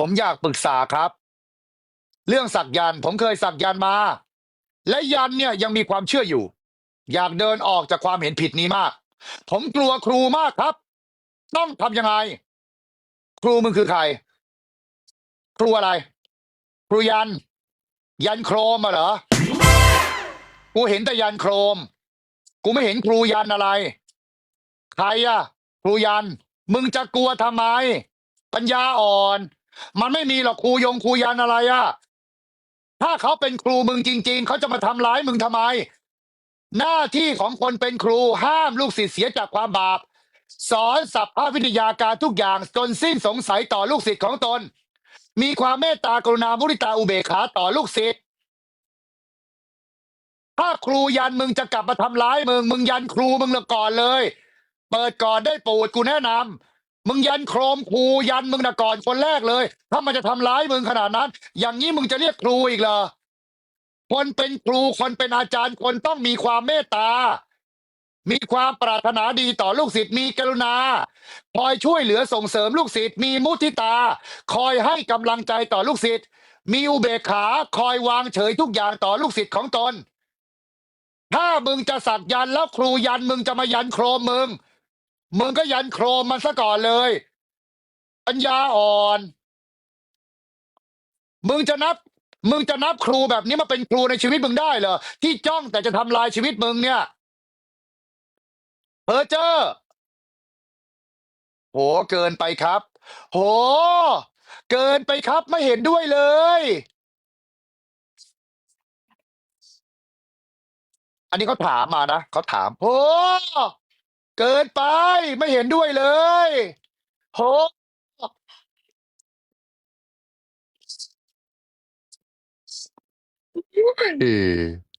ผมอยากปรึกษาครับ เรื่องสักยันผมเคยสักยันมา และยันเนี่ยยังมีความเชื่ออยู่ อยากเดินออกจากความเห็นผิดนี้มาก ผมกลัวครูมากครับ ต้องทำยังไง ครูมึงคือใคร ครูอะไร ครูยัน ยันโครมมาเหรอ กูเห็นแต่ยันโครม กูไม่เห็นครูยันอะไร ใครอะครูยัน มึงจะกลัวทำไม ปัญญาอ่อน มันไม่มีหรอกครูยงครูยันอะไรอะถ้าเขาเป็นครูมึงจริง ๆ เขาจะมาทำร้ายมึงทำไม หน้าที่ของคนเป็นครูห้ามลูกศิษย์เสียจากความบาป สอนสัพพวิทยาการทุกอย่างจนสิ้นสงสัยต่อลูกศิษย์ของตน มีความเมตตากรุณามุริตาอุเบกขาต่อลูกศิษย์ถ้าครูยันมึงจะกลับมาทำร้ายมึง มึงยันครูมึงละก่อนเลย เปิดก่อนได้ปูดกูแนะนำ มึงยันโครมครูยันมึงนะก่อนคนแรกเลย ถ้ามันจะทำร้ายมึงขนาดนั้น อย่างนี้มึงจะเรียกครูอีกเหรอคนเป็นครูคนเป็นอาจารย์คนต้องมีความเมตตา มีความปรารถนาดีต่อลูกศิษย์มีกรุณา คอยช่วยเหลือส่งเสริมลูกศิษย์มีมุทิตา คอยให้กำลังใจต่อลูกศิษย์มีอุเบกขาคอยวางเฉยทุกอย่างต่อลูกศิษย์ของตน ถ้ามึงจะสักยันแล้วครูยันมึงจะมายันโครมมึง มึงก็ยันโครมมันซะก่อนเลย ปัญญาอ่อน มึงจะนับ มึงจะนับครูแบบนี้มาเป็นครูในชีวิตมึงได้เหรอ ที่จ้องแต่จะทำลายชีวิตมึงเนี่ยเพอเจอร์โหเกินไปครับ โห เกินไปครับไม่เห็นด้วยเลย อันนี้เขาถามมานะเขาถามโห เกินไปไม่เห็นด้วยเลยโหเออ